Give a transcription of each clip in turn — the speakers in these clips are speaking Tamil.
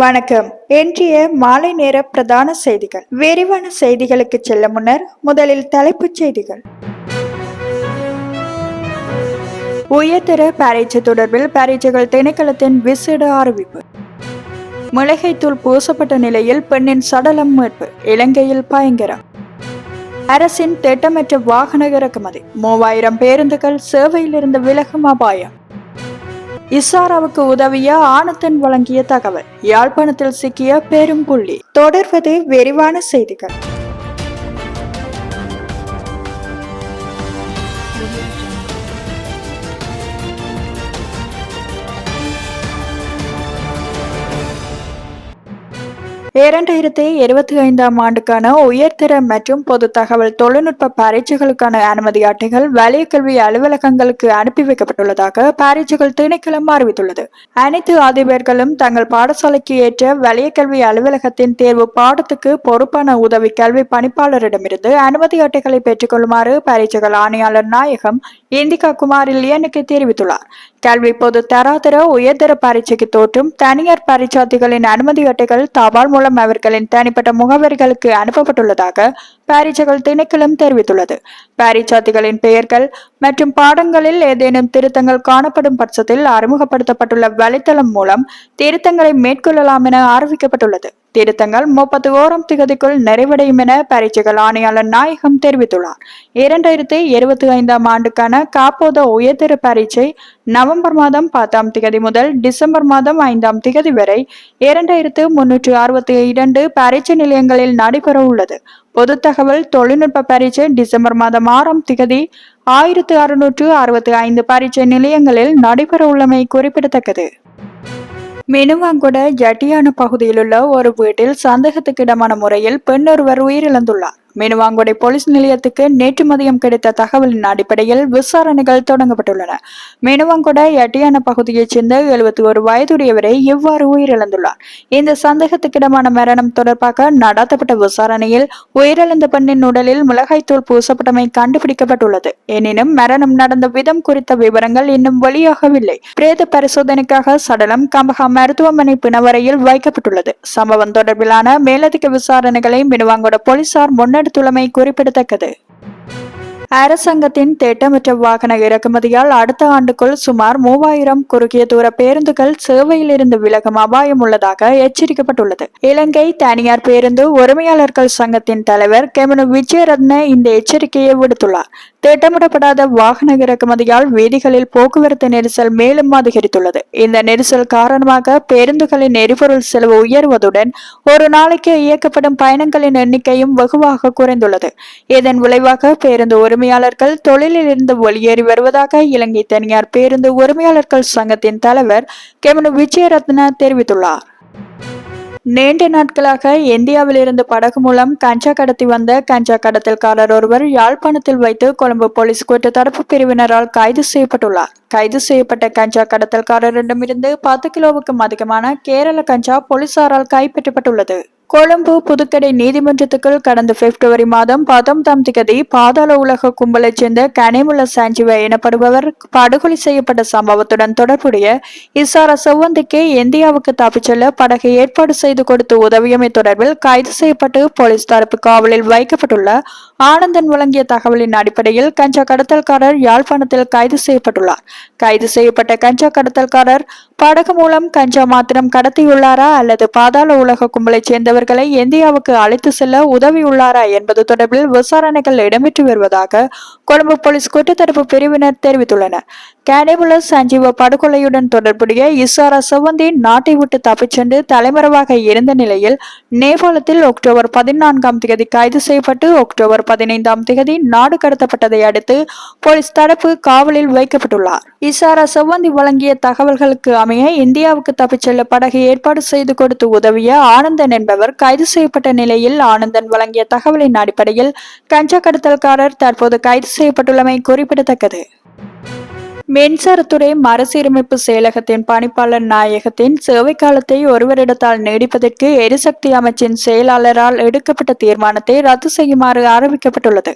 வணக்கம். இன்றைய மாலை நேர பிரதான செய்திகள். விரிவான செய்திகளுக்கு செல்ல முன்னர் முதலில் தலைப்புச் செய்திகள். உயர்தர பரீட்சை தொடர்பில் பரீட்சைகள் திணைக்களத்தின் விசேட அறிவிப்பு. மிளகைத்தூள் பூசப்பட்ட நிலையில் பெண்ணின் சடலம் மீட்பு. இலங்கையில் பயங்கரம். அரசின் திட்டமற்ற வாகன இறக்குமதி. மூவாயிரம் பேருந்துகள் சேவையிலிருந்து விலகும் அபாயம். இசாராவுக்கு உதவிய ஆனத்தன் வழங்கிய தகவல். யாழ்ப்பாணத்தில் சிக்கிய பெரும் புள்ளி. தொடர்வது விரிவான செய்திகள். இரண்டாயிரத்தி இருபத்தி ஐந்தாம் ஆண்டுக்கான உயர்தர மற்றும் பொது தகவல் தொழில்நுட்ப பரீட்சைகளுக்கான அனுமதி அட்டைகள் வலய கல்வி அலுவலகங்களுக்கு அனுப்பி வைக்கப்பட்டுள்ளதாக பரீட்சைகள் திணைக்களம் அறிவித்துள்ளது. அனைத்து அதிபர்களும் தங்கள் பாடசாலைக்கு ஏற்ற வலய கல்வி அலுவலகத்தின் தேர்வு பாடத்துக்கு பொறுப்பான உதவி கல்வி பணிப்பாளரிடமிருந்து அனுமதி அட்டைகளை பெற்றுக்கொள்ளுமாறு பரீட்சைகள் ஆணையாளர் நாயகம் இந்திகா குமார் எனக்கு தெரிவித்துள்ளார். கல்வி பொது தராதர உயர்தர பரீட்சைக்கு தோற்றும் தனியார் பரீட்சார்த்திகளின் அனுமதி அட்டைகள் தபால் மூலம் அவர்களின் தனிப்பட்ட முகவரிகளுக்கு அனுப்பப்பட்டுள்ளதாக பாரிச்சகல் திணைக்களம் தெரிவித்துள்ளது. பாரிச்சாத்திகளின் பெயர்கள் மற்றும் பாடங்களில் ஏதேனும் திருத்தங்கள் காணப்படும் பட்சத்தில் அறிமுகப்படுத்தப்பட்டுள்ள வலைத்தளம் மூலம் திருத்தங்களை மேற்கொள்ளலாம் என அறிவிக்கப்பட்டுள்ளது. திருத்தங்கள் முப்பத்தி ஓராம் திகதிக்குள் நிறைவடையும் என பரீட்சைகள் ஆணையாளர் நாயகம் தெரிவித்துள்ளார். இரண்டாயிரத்தி இருபத்தி ஐந்தாம் ஆண்டுக்கான காப்போத உயர்தர பரீட்சை நவம்பர் மாதம் பத்தாம் திகதி முதல் டிசம்பர் மாதம் ஐந்தாம் திகதி வரை இரண்டாயிரத்து முன்னூற்று அறுபத்தி இரண்டு பரீட்சை நிலையங்களில் நடைபெற உள்ளது. பொது தகவல் தொழில்நுட்ப பரீட்சை டிசம்பர் மாதம் ஆறாம் திகதி ஆயிரத்து அறுநூற்று அறுபத்தி ஐந்து பரீட்சை நிலையங்களில் நடைபெற உள்ளமை குறிப்பிடத்தக்கது. மினுவாங்குட ஜட்டியான பகுதியிலுள்ள ஒரு வீட்டில் சந்தேகத்துக்கிடமான முறையில் பெண்ணொருவர் உயிரிழந்துள்ளார். மீனவாங்குடை போலீஸ் நிலையத்துக்கு நேற்று மதியம் கிடைத்த தகவலின் அடிப்படையில் விசாரணைகள் தொடங்கப்பட்டுள்ளன. மீனவாங்குடை எட்டியான பகுதியைச் சேர்ந்த எழுபத்தி ஒரு வயதுடையவரை இவ்வாறு உயிரிழந்துள்ளார்? இந்த சந்தேகத்துக்கிடமான மரணம் தொடர்பாக நடத்தப்பட்ட விசாரணையில் உயிரிழந்த பெண்ணின் உடலில் மிளகாய்த்தூள் பூசப்பட்டமை கண்டுபிடிக்கப்பட்டுள்ளது. எனினும் மரணம் நடந்த விதம் குறித்த விவரங்கள் இன்னும் வெளியாகவில்லை. பிரேத பரிசோதனைக்காக சடலம் கம்பகா மருத்துவமனை பிணவரையில் வைக்கப்பட்டுள்ளது. சம்பவம் தொடர்பிலான மேலதிக விசாரணைகளை மினுவாங்குட போலீசார் முன்னெடுத்து எடுத்துள்ளமை குறிப்பிடத்தக்கது. அரசாங்கத்தின் திட்டமிட்ட வாகன இறக்குமதியால் அடுத்த ஆண்டுக்குள் சுமார் மூவாயிரம் குறுகிய தூர பேருந்துகள் சேவையிலிருந்து விலகும் அபாயம் உள்ளதாக எச்சரிக்கப்பட்டுள்ளது. இலங்கை தனியார் பேருந்து உரிமையாளர்கள் சங்கத்தின் தலைவர் கெமனு விஜயரத்ன இந்த எச்சரிக்கையை விடுத்துள்ளார். திட்டமிடப்படாத வாகன இறக்குமதியால் வீதிகளில் போக்குவரத்து நெரிசல் மேலும் அதிகரித்துள்ளது. இந்த நெரிசல் காரணமாக பேருந்துகளின் எரிபொருள் செலவு உயர்வதுடன் ஒரு நாளைக்கு இயக்கப்படும் பயணங்களின் எண்ணிக்கையும் வெகுவாக குறைந்துள்ளது. இதன் விளைவாக பேருந்து உரிமையாளர்கள் தொழிலில் இருந்து வெளியேறி வருவதாக இலங்கை தனியார் பேருந்து உரிமையாளர்கள் சங்கத்தின் தலைவர் கெமனு விஜயரத்ன தெரிவித்துள்ளார். நீண்ட நாட்களாக இந்தியாவிலிருந்து படகு மூலம் கஞ்சா கடத்தி வந்த கஞ்சா கடத்தல்காரர் ஒருவர் யாழ்ப்பாணத்தில் வைத்து கொழும்பு போலீஸ் குற்ற பிரிவினரால் கைது செய்யப்பட்டுள்ளார். கைது செய்யப்பட்ட கஞ்சா கடத்தல்காரரிடமிருந்து பத்து கிலோவுக்கும் அதிகமான கேரள கஞ்சா போலீசாரால் கைப்பற்றப்பட்டுள்ளது. கொழும்பு புதுக்கடை நீதிமன்றத்துக்குள் கடந்த பிப்ரவரி மாதம் பத்தொன்பதாம் திகதி பாதாள உலக கும்பலைச் சேர்ந்த கனிமுள்ள சாஞ்சிவ எனப்படுபவர் படுகொலை செய்யப்பட்ட சம்பவத்துடன் தொடர்புடைய இசார செவ்வந்திக்கே இந்தியாவுக்கு தப்பிச் செல்ல படகை ஏற்பாடு செய்து கொடுத்து உதவியமை தொடர்பில் கைது செய்யப்பட்டு போலீஸ் தரப்பு காவலில் வைக்கப்பட்டுள்ள ஆனந்தன் வழங்கிய தகவலின் அடிப்படையில் கஞ்சா கடத்தல்காரர் யாழ்ப்பாணத்தில் கைது செய்யப்பட்டுள்ளார். கைது செய்யப்பட்ட கஞ்சா கடத்தல்காரர் படகு மூலம் கஞ்சா மாத்திரம் கடத்தியுள்ளாரா அல்லது பாதாள உலக கும்பலைச் சேர்ந்தவர்களை இந்தியாவுக்கு அழைத்து செல்ல உதவியுள்ளாரா என்பது தொடர்பில் விசாரணைகள் இடம்பெற்று வருவதாக கொழும்பு போலீஸ் குற்றத்தடுப்பு பிரிவினர் தெரிவித்துள்ளனர். கேனிபுல சஞ்சீவ படுகொலையுடன் தொடர்புடைய இசாரா செவந்தி நாட்டை விட்டு தப்பிச் சென்று தலைமறைவாக இருந்த நிலையில் நேபாளத்தில் அக்டோபர் பதினான்காம் தேதி கைது செய்யப்பட்டு அக்டோபர் பதினைந்தாம் தேதி நாடு கடத்தப்பட்டதை அடுத்து போலீஸ் தரப்பு காவலில் வைக்கப்பட்டுள்ளார். இசாரா செவ்வந்தி வழங்கிய தகவல்களுக்கு அமைய இந்தியாவுக்கு தப்பிச் செல்ல படகை ஏற்பாடு செய்து கொடுத்து உதவிய ஆனந்தன் என்பவர் கைது செய்யப்பட்ட நிலையில் ஆனந்தன் வழங்கிய தகவலின் அடிப்படையில் கஞ்சா கடத்தல்காரர் தற்போது கைது செய்யப்பட்டுள்ளமை குறிப்பிடத்தக்கது. மின்சாரத்துறை மறுசீரமைப்பு செயலகத்தின் பணிப்பாளர் நாயகத்தின் சேவை காலத்தை ஒருவரிடத்தால் நீடிப்பதற்கு எரிசக்தி அமைச்சின் செயலாளரால் எடுக்கப்பட்ட தீர்மானத்தை ரத்து செய்யுமாறு அறிவிக்கப்பட்டுள்ளது.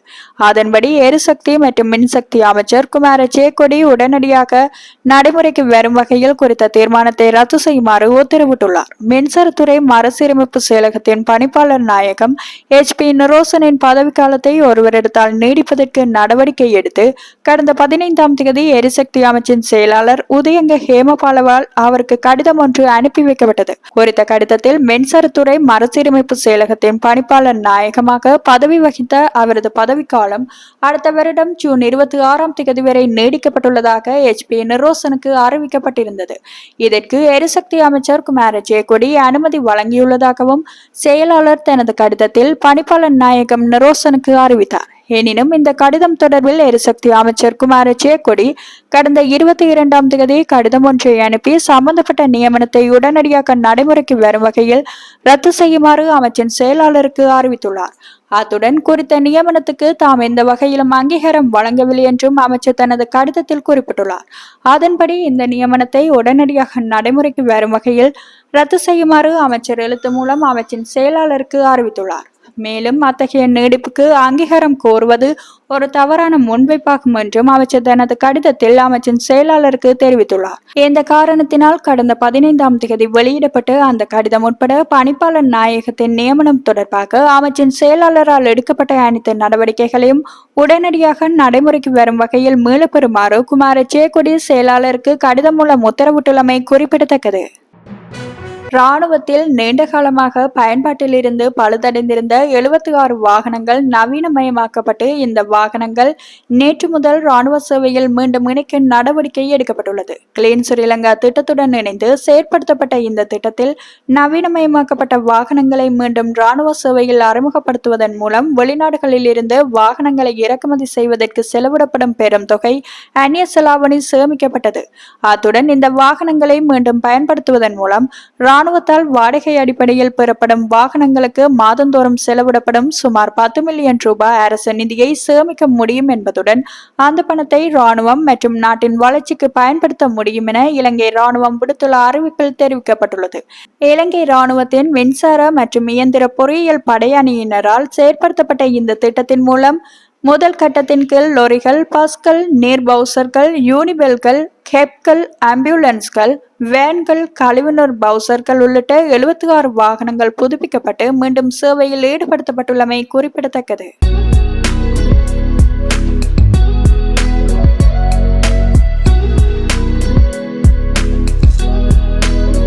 அதன்படி எரிசக்தி மற்றும் மின்சக்தி அமைச்சர் குமார சேக்கொடி உடனடியாக நடைமுறைக்கு வரும் வகையில் குறித்த தீர்மானத்தை ரத்து செய்யுமாறு உத்தரவிட்டுள்ளார். மின்சாரத்துறை மறுசீரமைப்பு செயலகத்தின் பணிப்பாளர் நாயகம் எச். பி. நுரோசனின் பதவிக்காலத்தை ஒருவரிடத்தால் நீடிப்பதற்கு நடவடிக்கை எடுத்து கடந்த பதினைந்தாம் தேதி எரிசக்தி அமைச்சின் செயலாளர் உதயங்க ஹேமபாலவால் அவருக்கு கடிதம் ஒன்று அனுப்பி வைக்கப்பட்டது. குறித்த கடிதத்தில் மின்சாரத்துறை மறுசீரமைப்பு செயலகத்தின் பணிப்பாளர் நாயகமாக பதவி வகித்த அவரது பதவிக்காலம் அடுத்த வருடம் ஜூன் இருபத்தி ஆறாம் தேதி வரை நீடிக்கப்பட்டுள்ளதாக எச். பி. நிரோசனுக்கு அறிவிக்கப்பட்டிருந்தது. இதற்கு எரிசக்தி அமைச்சர் குமார ஜெயக்கொடி அனுமதி வழங்கியுள்ளதாகவும் செயலாளர் தனது கடிதத்தில் பணிப்பாளர் நாயகம் நிரோசனுக்கு அறிவித்தார். எனினும் இந்த கடிதம் தொடர்பில் எரிசக்தி அமைச்சர் குமார ஜெயக்கொடி கடந்த இருபத்தி இரண்டாம் தேதி கடிதம் ஒன்றை அனுப்பி சம்பந்தப்பட்ட நியமனத்தை உடனடியாக நடைமுறைக்கு வரும் வகையில் ரத்து செய்யுமாறு அமைச்சின் செயலாளருக்கு அறிவித்துள்ளார். அத்துடன் குறித்த நியமனத்துக்கு தாம் எந்த வகையிலும் அங்கீகாரம் வழங்கவில்லை என்றும் அமைச்சர் தனது கடிதத்தில் குறிப்பிட்டுள்ளார். அதன்படி இந்த நியமனத்தை உடனடியாக நடைமுறைக்கு வரும் வகையில் ரத்து செய்யுமாறு அமைச்சர் எழுத்து மூலம் அமைச்சின் செயலாளருக்கு அறிவித்துள்ளார். மேலும் அத்தகைய நீடிப்புக்கு அங்கீகாரம் கோருவது ஒரு தவறான முன்வைப்பாகும் என்றும் அமைச்சர் தனது கடிதத்தில் அமைச்சின் செயலாளருக்கு தெரிவித்துள்ளார். இந்த காரணத்தினால் கடந்த பதினைந்தாம் தேதி வெளியிடப்பட்டு அந்த கடிதம் உட்பட பணிப்பாளர் நாயகத்தின் நியமனம் தொடர்பாக அமைச்சின் செயலாளரால் எடுக்கப்பட்ட அனைத்து நடவடிக்கைகளையும் உடனடியாக நடைமுறைக்கு வரும் வகையில் மீளப்பெறுமாறு குமார சேக்குடி செயலாளருக்கு கடிதம் மூலம் உத்தரவிட்டுள்ளமை குறிப்பிடத்தக்கது. ராணுவத்தில் நீண்ட காலமாக பயன்பாட்டில் இருந்து பழுதடைந்திருந்த எழுபத்தி ஆறு வாகனங்கள் நவீனமயமாக்கப்பட்டு இந்த வாகனங்கள் நேற்று முதல் ராணுவ சேவையில் மீண்டும் இணைக்க நடவடிக்கை எடுக்கப்பட்டுள்ளது. கிளீன் ஸ்ரீலங்கா திட்டத்துடன் இணைந்து செயற்படுத்தப்பட்ட இந்த திட்டத்தில் நவீனமயமாக்கப்பட்ட வாகனங்களை மீண்டும் ராணுவ சேவையில் அறிமுகப்படுத்துவதன் மூலம் வெளிநாடுகளில் இருந்து வாகனங்களை இறக்குமதி செய்வதற்கு செலவிடப்படும் பெரும் தொகை அந்நிய செலாவணி சேமிக்கப்பட்டது. அத்துடன் இந்த வாகனங்களை மீண்டும் பயன்படுத்துவதன் மூலம் ராணுவத்தால் வாடகை அடிப்படையில் பெறப்படும் வாகனங்களுக்கு மாதந்தோறும் செலவிடப்படும் சுமார் பத்து மில்லியன் ரூபாய் அரசு நிதியை சேமிக்க முடியும் என்பதுடன் அந்த பணத்தை ராணுவம் மற்றும் நாட்டின் வளர்ச்சிக்கு பயன்படுத்த முடியும் என இலங்கை ராணுவம் விடுத்துள்ள அறிவிப்பில் தெரிவிக்கப்பட்டுள்ளது. இலங்கை ராணுவத்தின் மின்சார மற்றும் இயந்திர பொறியியல் படையணியினரால் செயற்படுத்தப்பட்ட இந்த திட்டத்தின் மூலம் முதல் கட்டத்தின் கீழ் லொரிகள் பஸ்கள் நீர் பவுசர்கள் யூனிபெல்கள் கேப்கள் ஆம்புலன்ஸ்கள் வேன்கள் கழிவுநீர் பவுசர்கள் உள்ளிட்ட எழுபத்தி ஆறு வாகனங்கள் புதுப்பிக்கப்பட்டு மீண்டும் சேவையில் ஈடுபடுத்தப்பட்டுள்ளமை குறிப்பிடத்தக்கது.